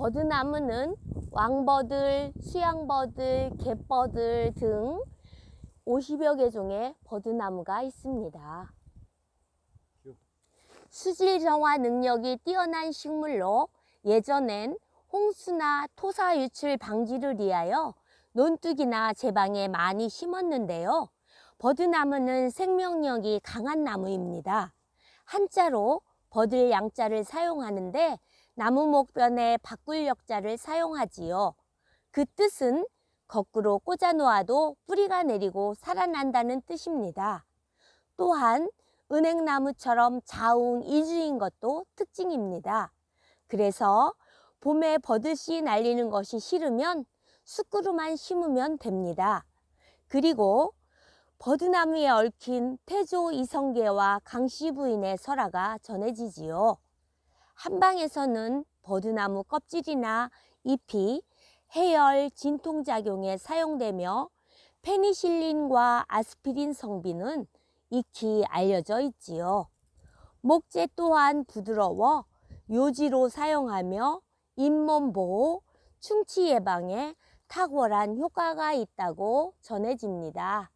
버드나무는 왕버들, 수양버들, 갯버들 등 50여 개 종의 버드나무가 있습니다. 수질 정화 능력이 뛰어난 식물로 예전엔 홍수나 토사 유출 방지를 위하여 논둑이나 제방에 많이 심었는데요. 버드나무는 생명력이 강한 나무입니다. 한자로 버들 양자를 사용하는데 나무 목변에 바꿀 역자를 사용하지요. 그 뜻은 거꾸로 꽂아 놓아도 뿌리가 내리고 살아난다는 뜻입니다. 또한 은행나무처럼 자웅 이주인 것도 특징입니다. 그래서 봄에 버드씨 날리는 것이 싫으면 숯그루만 심으면 됩니다. 그리고 버드나무에 얽힌 태조 이성계와 강씨 부인의 설화가 전해지지요. 한방에서는 버드나무 껍질이나 잎이 해열, 진통작용에 사용되며 페니실린과 아스피린 성비는 익히 알려져 있지요. 목재 또한 부드러워 요지로 사용하며 잇몸 보호, 충치 예방에 탁월한 효과가 있다고 전해집니다.